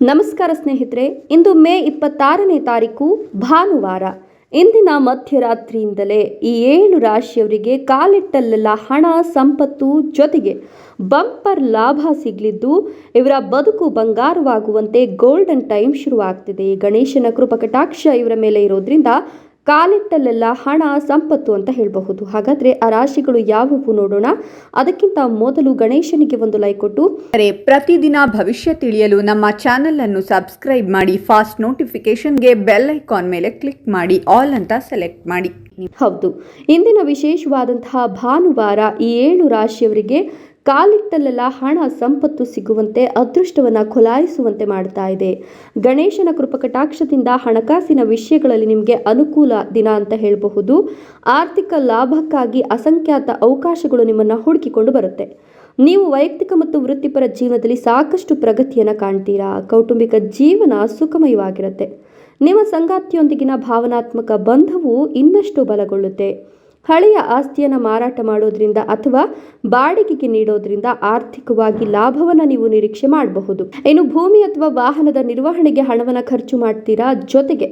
ನಮಸ್ಕಾರ ಸ್ನೇಹಿತರೆ, ಇಂದು ಮೇ ಇಪ್ಪತ್ತಾರನೇ ತಾರೀಕು ಭಾನುವಾರ. ಇಂದಿನ ಮಧ್ಯರಾತ್ರಿಯಿಂದಲೇ ಈ ಏಳು ರಾಶಿಯವರಿಗೆ ಕಾಲಿಟ್ಟಲ್ಲೆಲ್ಲ ಹಣ, ಸಂಪತ್ತು ಜೊತೆಗೆ ಬಂಪರ್ ಲಾಭ ಸಿಗಲಿದ್ದು, ಇವರ ಬದುಕು ಬಂಗಾರವಾಗುವಂತೆ ಗೋಲ್ಡನ್ ಟೈಮ್ ಶುರುವಾಗ್ತಿದೆ. ಗಣೇಶನ ಕೃಪಕಟಾಕ್ಷ ಇವರ ಮೇಲೆ ಇರೋದ್ರಿಂದ ಕಾಲಿಟ್ಟಲ್ಲೆಲ್ಲ ಹಣ ಸಂಪತ್ತು ಅಂತ ಹೇಳಬಹುದು. ಹಾಗಾದ್ರೆ ಆ ರಾಶಿಗಳು ಯಾವುವು ನೋಡೋಣ. ಅದಕ್ಕಿಂತ ಮೊದಲು ಗಣೇಶನಿಗೆ ಒಂದು ಲೈಕ್ ಕೊಟ್ಟು ಪ್ರತಿದಿನ ಭವಿಷ್ಯ ತಿಳಿಯಲು ನಮ್ಮ ಚಾನೆಲ್ ಅನ್ನು ಸಬ್ಸ್ಕ್ರೈಬ್ ಮಾಡಿ ಫಾಸ್ಟ್ ನೋಟಿಫಿಕೇಶನ್ಗೆ ಬೆಲ್ ಐಕಾನ್ ಮೇಲೆ ಕ್ಲಿಕ್ ಮಾಡಿ ಆಲ್ ಅಂತ ಸೆಲೆಕ್ಟ್ ಮಾಡಿ. ಹೌದು. ಇಂದಿನ ವಿಶೇಷವಾದಂತಹ ಭಾನುವಾರ ಈ ಏಳು ರಾಶಿಯವರಿಗೆ ಕಾಲಿಟ್ಟಲ್ಲೆಲ್ಲ ಹಣ, ಸಂಪತ್ತು ಸಿಗುವಂತೆ, ಅದೃಷ್ಟವನ್ನು ಖೊಲಾಯಿಸುವಂತೆ ಮಾಡ್ತಾ ಇದೆ. ಗಣೇಶನ ಕೃಪಕಟಾಕ್ಷದಿಂದ ಹಣಕಾಸಿನ ವಿಷಯಗಳಲ್ಲಿ ನಿಮಗೆ ಅನುಕೂಲ ದಿನ ಅಂತ ಹೇಳಬಹುದು. ಆರ್ಥಿಕ ಲಾಭಕ್ಕಾಗಿ ಅಸಂಖ್ಯಾತ ಅವಕಾಶಗಳು ನಿಮ್ಮನ್ನು ಹುಡುಕಿಕೊಂಡು ಬರುತ್ತೆ. ನೀವು ವೈಯಕ್ತಿಕ ಮತ್ತು ವೃತ್ತಿಪರ ಜೀವನದಲ್ಲಿ ಸಾಕಷ್ಟು ಪ್ರಗತಿಯನ್ನು ಕಾಣ್ತೀರಾ? ಕೌಟುಂಬಿಕ ಜೀವನ ಸುಖಮಯವಾಗಿರುತ್ತೆ. ನಿಮ್ಮ ಸಂಗಾತಿಯೊಂದಿಗಿನ ಭಾವನಾತ್ಮಕ ಬಂಧವು ಇನ್ನಷ್ಟು ಬಲಗೊಳ್ಳುತ್ತೆ. ಹಳೆಯ ಆಸ್ತಿಯನ್ನು ಮಾರಾಟ ಮಾಡೋದ್ರಿಂದ ಅಥವಾ ಬಾಡಿಗೆಗೆ ನೀಡೋದ್ರಿಂದ ಆರ್ಥಿಕವಾಗಿ ಲಾಭವನ್ನು ನೀವು ನಿರೀಕ್ಷೆ ಮಾಡಬಹುದು. ಇನ್ನು ಭೂಮಿ ಅಥವಾ ವಾಹನದ ನಿರ್ವಹಣೆಗೆ ಹಣವನ್ನು ಖರ್ಚು ಮಾಡ್ತೀರಾ? ಜೊತೆಗೆ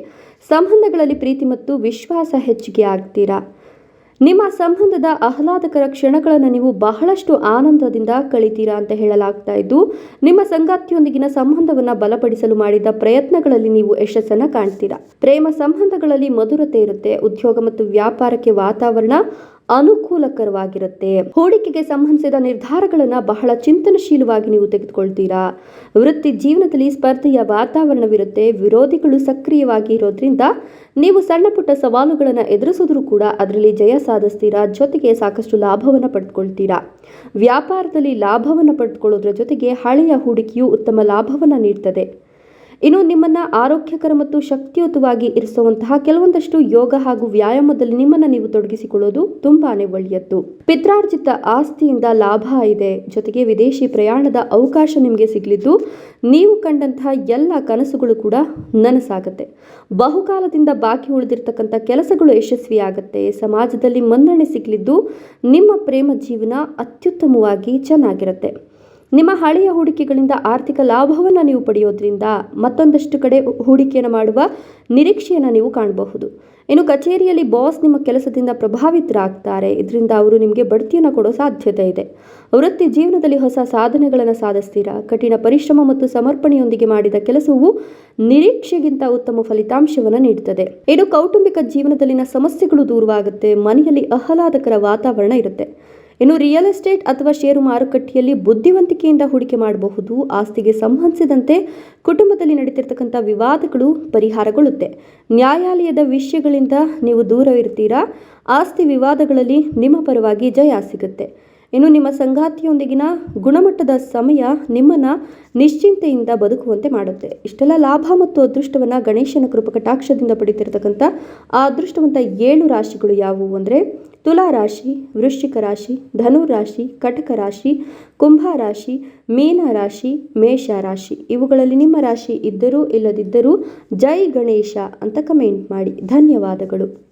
ಸಂಬಂಧಗಳಲ್ಲಿ ಪ್ರೀತಿ ಮತ್ತು ವಿಶ್ವಾಸ ಹೆಚ್ಚಿಗೆ ಆಗ್ತೀರಾ? ನಿಮ್ಮ ಸಂಬಂಧದ ಆಹ್ಲಾದಕರ ಕ್ಷಣಗಳನ್ನು ನೀವು ಬಹಳಷ್ಟು ಆನಂದದಿಂದ ಕಳಿತೀರಾ ಅಂತ ಹೇಳಲಾಗ್ತಾ ಇದ್ದು, ನಿಮ್ಮ ಸಂಗಾತಿಯೊಂದಿಗಿನ ಸಂಬಂಧವನ್ನು ಬಲಪಡಿಸಲು ಮಾಡಿದ ಪ್ರಯತ್ನಗಳಲ್ಲಿ ನೀವು ಯಶಸ್ಸನ್ನು ಕಾಣ್ತೀರಾ? ಪ್ರೇಮ ಸಂಬಂಧಗಳಲ್ಲಿ ಮಧುರತೆ ಇರುತ್ತೆ, ಉದ್ಯೋಗ ಮತ್ತು ವ್ಯಾಪಾರಕ್ಕೆ ವಾತಾವರಣ ಅನುಕೂಲಕರವಾಗಿರುತ್ತೆ. ಹೂಡಿಕೆಗೆ ಸಂಬಂಧಿಸಿದ ನಿರ್ಧಾರಗಳನ್ನು ಬಹಳ ಚಿಂತನಶೀಲವಾಗಿ ನೀವು ತೆಗೆದುಕೊಳ್ತೀರಾ? ವೃತ್ತಿ ಜೀವನದಲ್ಲಿ ಸ್ಪರ್ಧೆಯ ವಾತಾವರಣವಿರುತ್ತೆ, ವಿರೋಧಿಗಳು ಸಕ್ರಿಯವಾಗಿ ಇರೋದ್ರಿಂದ ನೀವು ಸಣ್ಣ ಪುಟ್ಟ ಸವಾಲುಗಳನ್ನು ಎದುರಿಸಿದ್ರೂ ಕೂಡ ಅದರಲ್ಲಿ ಜಯ ಸಾಧಿಸ್ತೀರಾ? ಜೊತೆಗೆ ಸಾಕಷ್ಟು ಲಾಭವನ್ನು ಪಡೆದುಕೊಳ್ತೀರಾ ವ್ಯಾಪಾರದಲ್ಲಿ ಲಾಭವನ್ನು ಪಡೆದುಕೊಳ್ಳೋದ್ರ ಜೊತೆಗೆ ಹಳೆಯ ಹೂಡಿಕೆಯು ಉತ್ತಮ ಲಾಭವನ್ನು ನೀಡ್ತದೆ. ಇನ್ನು ನಿಮ್ಮನ್ನ ಆರೋಗ್ಯಕರ ಮತ್ತು ಶಕ್ತಿಯುತವಾಗಿ ಇರಿಸುವಂತಹ ಕೆಲವೊಂದಷ್ಟು ಯೋಗ ಹಾಗೂ ವ್ಯಾಯಾಮದಲ್ಲಿ ನಿಮ್ಮನ್ನ ನೀವು ತೊಡಗಿಸಿಕೊಳ್ಳೋದು ತುಂಬಾನೇ ಒಳ್ಳೆಯದ್ದು. ಪಿತ್ರಾರ್ಜಿತ ಆಸ್ತಿಯಿಂದ ಲಾಭ ಇದೆ. ಜೊತೆಗೆ ವಿದೇಶಿ ಪ್ರಯಾಣದ ಅವಕಾಶ ನಿಮಗೆ ಸಿಗಲಿದ್ದು, ನೀವು ಕಂಡಂತಹ ಎಲ್ಲ ಕನಸುಗಳು ಕೂಡ ನನಸಾಗತ್ತೆ. ಬಹುಕಾಲದಿಂದ ಬಾಕಿ ಉಳಿದಿರ್ತಕ್ಕಂಥ ಕೆಲಸಗಳು ಯಶಸ್ವಿಯಾಗತ್ತೆ. ಸಮಾಜದಲ್ಲಿ ಮನ್ನಣೆ ಸಿಗಲಿದ್ದು, ನಿಮ್ಮ ಪ್ರೇಮ ಜೀವನ ಅತ್ಯುತ್ತಮವಾಗಿ ಚೆನ್ನಾಗಿರುತ್ತೆ. ನಿಮ್ಮ ಹಳೆಯ ಹೂಡಿಕೆಗಳಿಂದ ಆರ್ಥಿಕ ಲಾಭವನ್ನು ನೀವು ಪಡೆಯೋದ್ರಿಂದ ಮತ್ತೊಂದಷ್ಟು ಕಡೆ ಹೂಡಿಕೆಯನ್ನು ಮಾಡುವ ನಿರೀಕ್ಷೆಯನ್ನು ನೀವು ಕಾಣಬಹುದು. ಇನ್ನು ಕಚೇರಿಯಲ್ಲಿ ಬಾಸ್ ನಿಮ್ಮ ಕೆಲಸದಿಂದ ಪ್ರಭಾವಿತರಾಗ್ತಾರೆ. ಇದರಿಂದ ಅವರು ನಿಮಗೆ ಬಡ್ತಿಯನ್ನು ಕೊಡೋ ಸಾಧ್ಯತೆ ಇದೆ. ವೃತ್ತಿ ಜೀವನದಲ್ಲಿ ಹೊಸ ಸಾಧನೆಗಳನ್ನು ಸಾಧಿಸ್ತೀರಾ? ಕಠಿಣ ಪರಿಶ್ರಮ ಮತ್ತು ಸಮರ್ಪಣೆಯೊಂದಿಗೆ ಮಾಡಿದ ಕೆಲಸವು ನಿರೀಕ್ಷೆಗಿಂತ ಉತ್ತಮ ಫಲಿತಾಂಶವನ್ನು ನೀಡುತ್ತದೆ ಇನ್ನು ಕೌಟುಂಬಿಕ ಜೀವನದಲ್ಲಿನ ಸಮಸ್ಯೆಗಳು ದೂರವಾಗುತ್ತೆ. ಮನೆಯಲ್ಲಿ ಆಹ್ಲಾದಕರ ವಾತಾವರಣ ಇರುತ್ತೆ. ಇನ್ನು ರಿಯಲ್ ಎಸ್ಟೇಟ್ ಅಥವಾ ಷೇರು ಮಾರುಕಟ್ಟೆಯಲ್ಲಿ ಬುದ್ಧಿವಂತಿಕೆಯಿಂದ ಹೂಡಿಕೆ ಮಾಡಬಹುದು. ಆಸ್ತಿಗೆ ಸಂಬಂಧಿಸಿದಂತೆ ಕುಟುಂಬದಲ್ಲಿ ನಡೀತಿರ್ತಕ್ಕಂಥ ವಿವಾದಗಳು ಪರಿಹಾರಗೊಳ್ಳುತ್ತೆ. ನ್ಯಾಯಾಲಯದ ವಿಷಯಗಳಿಂದ ನೀವು ದೂರ ಇರ್ತೀರಾ ಆಸ್ತಿ ವಿವಾದಗಳಲ್ಲಿ ನಿಮ್ಮ ಪರವಾಗಿ ಜಯ ಸಿಗುತ್ತೆ. ಇನ್ನು ನಿಮ್ಮ ಸಂಗಾತಿಯೊಂದಿಗಿನ ಗುಣಮಟ್ಟದ ಸಮಯ ನಿಮ್ಮನ್ನ ನಿಶ್ಚಿಂತೆಯಿಂದ ಬದುಕುವಂತೆ ಮಾಡುತ್ತೆ. ಇಷ್ಟೆಲ್ಲ ಲಾಭ ಮತ್ತು ಅದೃಷ್ಟವನ್ನ ಗಣೇಶನ ಕೃಪಕಟಾಕ್ಷದಿಂದ ಪಡಿತಿರ್ತಕ್ಕಂಥ ಆ ಅದೃಷ್ಟವಂತ ಏಳು ರಾಶಿಗಳು ಯಾವುವು ಅಂದರೆ ತುಲಾ ರಾಶಿ ವೃಶ್ಚಿಕ ರಾಶಿ ಧನು ರಾಶಿ ಕಟಕ ರಾಶಿ, ಕುಂಭ ರಾಶಿ, ಮೀನ ರಾಶಿ, ಮೇಷ ರಾಶಿ. ಇವುಗಳಲ್ಲಿ ನಿಮ್ಮ ರಾಶಿ ಇದ್ದರೂ ಇಲ್ಲದಿದ್ದರೂ ಜೈ ಗಣೇಶ ಅಂತ ಕಮೆಂಟ್ ಮಾಡಿ. ಧನ್ಯವಾದಗಳು.